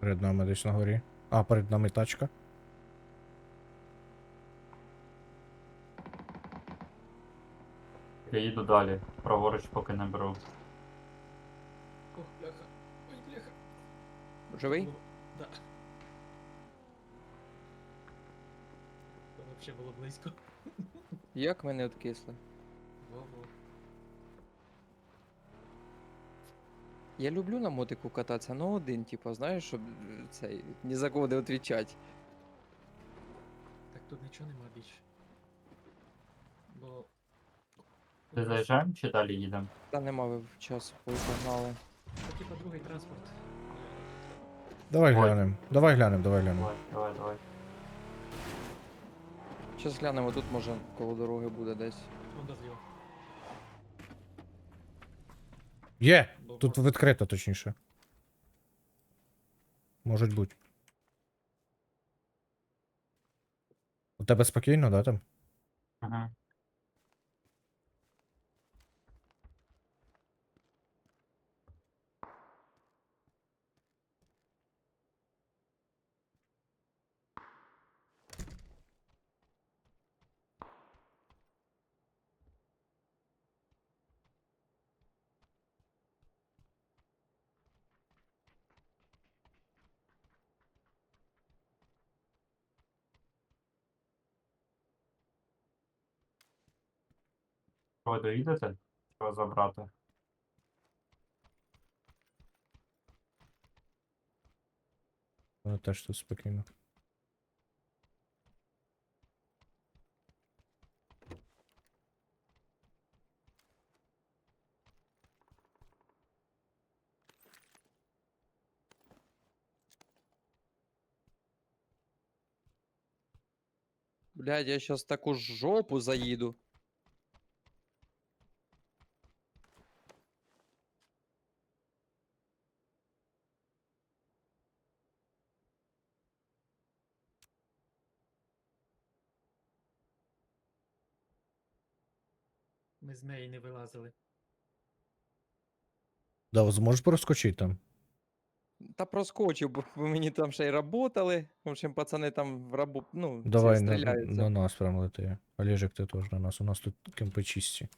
Перед нами десь на горі. А, перед нами тачка. Я їду далі. Праворуч поки не беру. Ох, бляха. Ой, бляха. Живий? Да. Це вообще було близько. Як мене откисли? Во-во. Я люблю на мотику кататися, но один, типа, знаєш, щоб е, цей ні за кого не відвічати. Так тут нічого нема більше. Бо. Ти заїжджаємо чи далі їдемо? Та нема ви часу, погнали. Це типа другий транспорт. Давай Ой. глянемо. Давай глянемо, давай глянемо. Давай, давай, давай. Щас глянемо, тут може коло дороги буде десь. Он дозвіл. Є! Бо Тут відкрито, точніше. Можуть бути. У тебе спокійно, да, там? Ага. Ви доїдете? Що забрати? Воно теж тут спокійно. Блядь, я щас таку жопу заїду. З неї не вилазили. Да, зможеш проскочити там? Та проскочив, бо ви мені там ще й работали. В общем, пацани там в рабу, ну, Давай на, стріляються. на нас прям лети. Олежик, ти теж на нас. У нас тут кемпи чисті.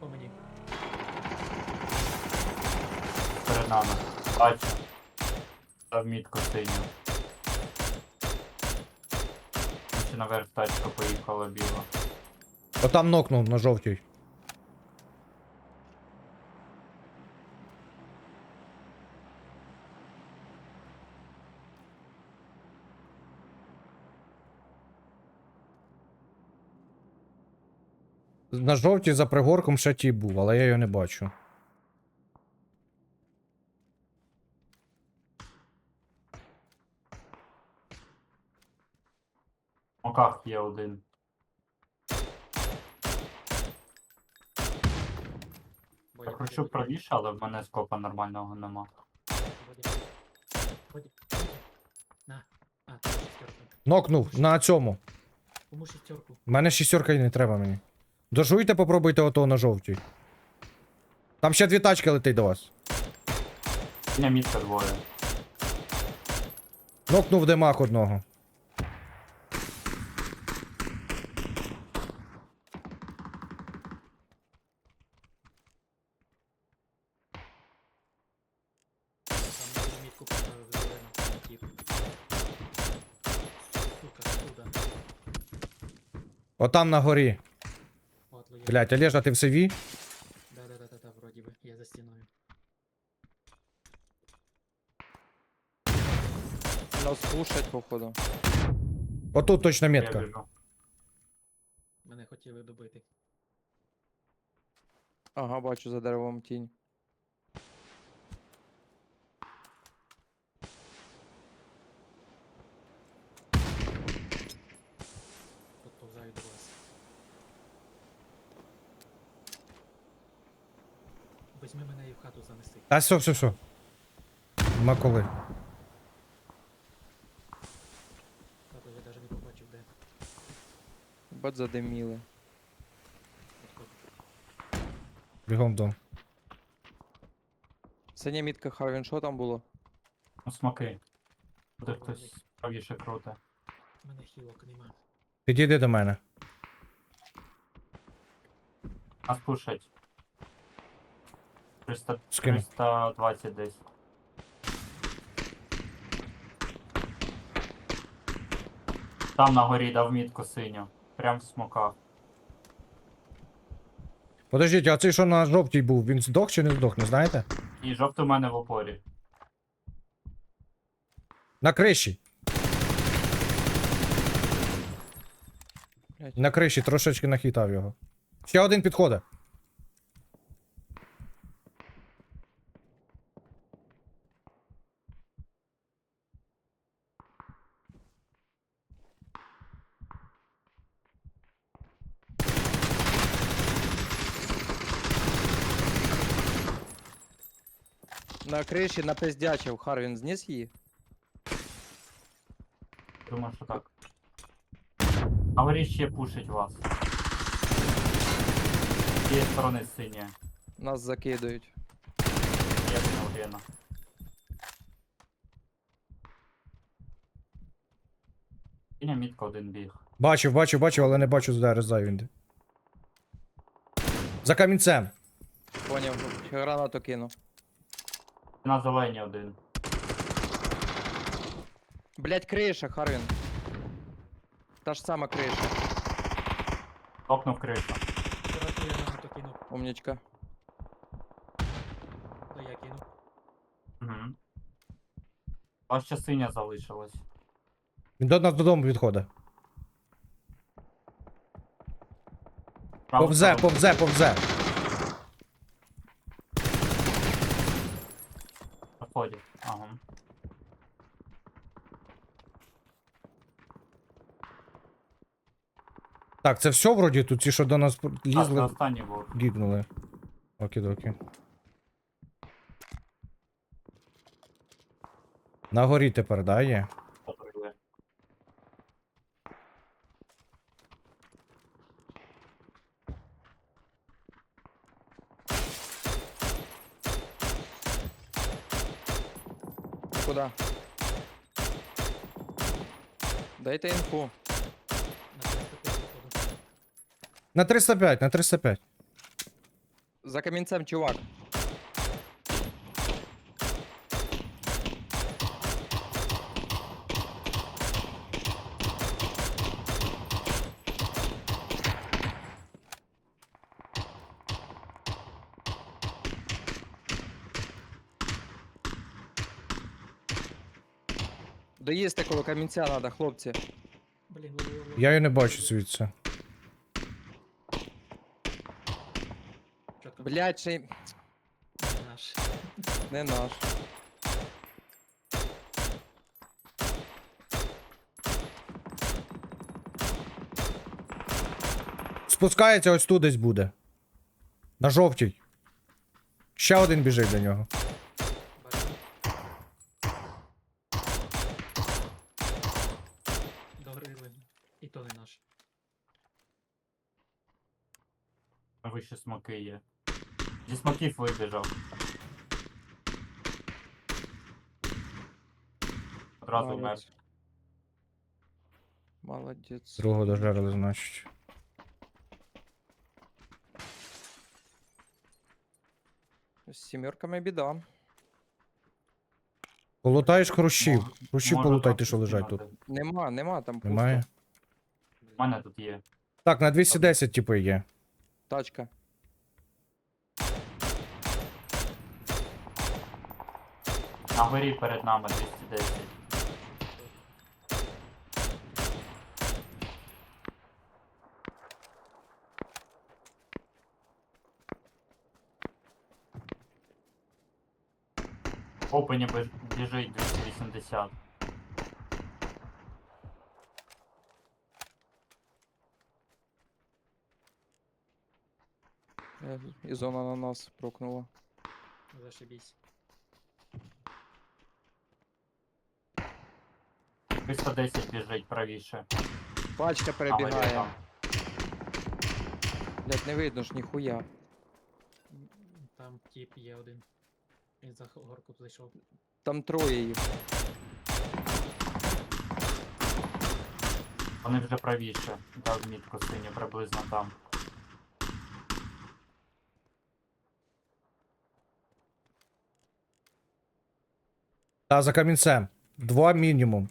По мені. Перед нами. Бачу. Та в мітку синю. Чи наверх тачка поїхала біла. Отам нокнув на жовтій. На жовтій за пригорком ще ті був, але я його не бачу. В є один. Я я кручу правіше, але в мене скопа нормального нема. На. А. Нокнув на цьому. Кому шістерку? У мене шістерка і не треба мені. Дожуйте, попробуйте отого на жовтій. Там ще дві тачки летить до вас. Синя мітка двоє. Нокнув демах одного. Там мені мітку поставив зелену. Тіп. Сука, куда? Отам на горі. Блять, Олежа, ти в CV? Да-да-да-да, да, вроді би. Я за стіною. Нас слушать, походу. Отут точно метка. Мене хотіли добити. Ага, бачу за деревом тінь. Візьми мене і в Та все, все, все. Нема коли. Хату я навіть не побачив, де. Бать задиміли. Бігом в дом. Синя мітка Харвін, що там було? Ну, смаки. Буде хтось правіше круте. У мене хілок нема. Підійди до мене. Нас пушать. 300, З ким? 320 десь. Там на горі дав мітку синю. Прям в смоках. Подождіть, а цей що на жовтій був, він здох чи не здох, не знаєте? І жовтий у мене в опорі. На криші. Блядь. На криші трошечки нахитав його. Ще один підходить. На криші напиздячив, Харвін зніс її. Думаю, що так. На ще пушить вас. З цієї сторони синя. Нас закидають. Є одна година. Синя мітка один біг. Бачив, бачив, бачив, але не бачу зараз зай він. За камінцем. Поняв, гранату кину. На зелені один. Блять, криша, Харвін. Та ж сама криша. Токнув кришу. Давайте я гранату кинув. Умнічка. То я кинув. Угу. У вас ще синя залишилась. Він до нас додому відходить. Праву Повзе, повзе, повзе. Проходять. Ага. Так, це все вроді тут ті, що до нас А, це лізли, останній був. Окі-докі. На горі тепер, да, є? Куда? Дайте інфу. На 305 На 305, походу. на 305. За камінцем, чувак. Доїсти коло камінця треба, хлопці. Блін. Я її не бачу звідси. Блять, ще Наш. не наш. Спускається ось тут десь буде. На жовтій. Ще один біжить до нього. Догрили. І то не наш. Вище смаки є. Зі смаків вибіжав. Одразу вмер. Молодець. Молодець. Другого дожерли, значить. З сімерками біда. Полутаєш хрущів. Хрущів полутай, ти що лежать тут. Нема, нема там пусто. Немає. У мене тут є. Так, на 210, типу, є. Тачка. На горі перед нами 210. Опені біж- біжить 280. Е, І зона на нас прокнула. Зашибісь. 310 біжить правіше. Пачка перебігає. Блять, не видно ж ніхуя. Там тіп є один. Він за горку зайшов. Там троє їх. Вони вже правіше. Дав мітку синю, приблизно там. Та за камінцем. Два мінімум.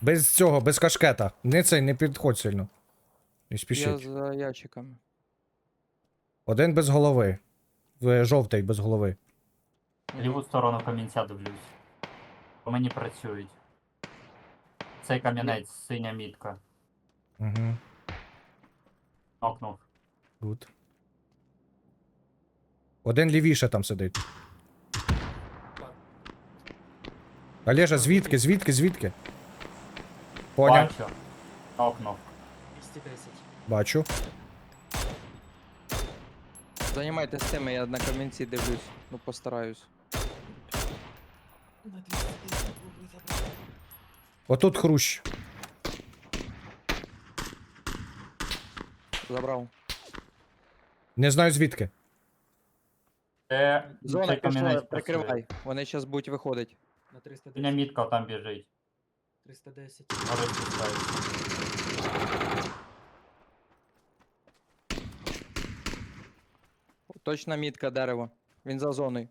Без цього, без кашкета. Не цей, не підходь сильно. Не Я спішіть. за ящиками. Один без голови. В- Жовтий без голови. Ліву сторону камінця дивлюсь. По мені працюють. Цей камінець, синя мітка. Угу. Нокнув. Good. Один лівіше там сидить. Олежа, звідки, звідки, звідки? Поняв. Бачу. Нокнув. 210. Бачу. Займайтесь тими, я на камінці дивлюсь. Ну постараюсь. На 210 попробуй забрати. Отут хрущ. Забрав. Не знаю звідки. Це Зона цей пішла, камінець прикривай. Вони зараз будуть виходити. На Синя 310. мітка там біжить. 310. Може спускається. Точна мітка дерево. Він за зоною.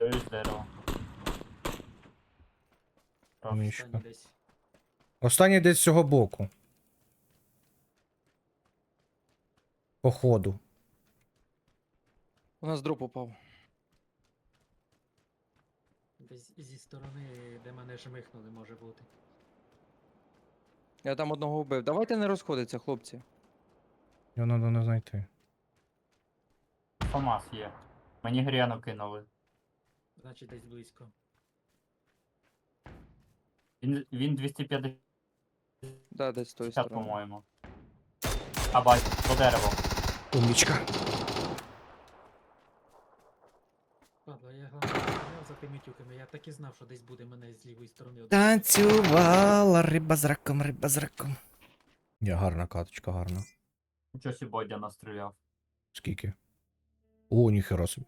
Дивись дерево. Останній десь. Останній десь з цього боку. Походу. У нас дроп упав. Десь зі сторони, де мене жмихнули, може бути. Я там одного вбив. Давайте не розходиться, хлопці. Його треба не знайти. Фомас є. Мені гряну кинули. Значить десь близько. Він, він 250, Да, десь з тої сторони. по-моєму. А бачу, по дереву. Умнічка. Тюками. Я так і знав, що десь буде мене з лівої сторони. Танцювала риба з раком, риба з раком. Я гарна каточка, гарна. Нічого сі Бодя настріляв. Скільки? О, ніхера собі.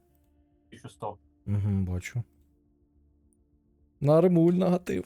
1100. Угу, бачу. Нормуль нагатив.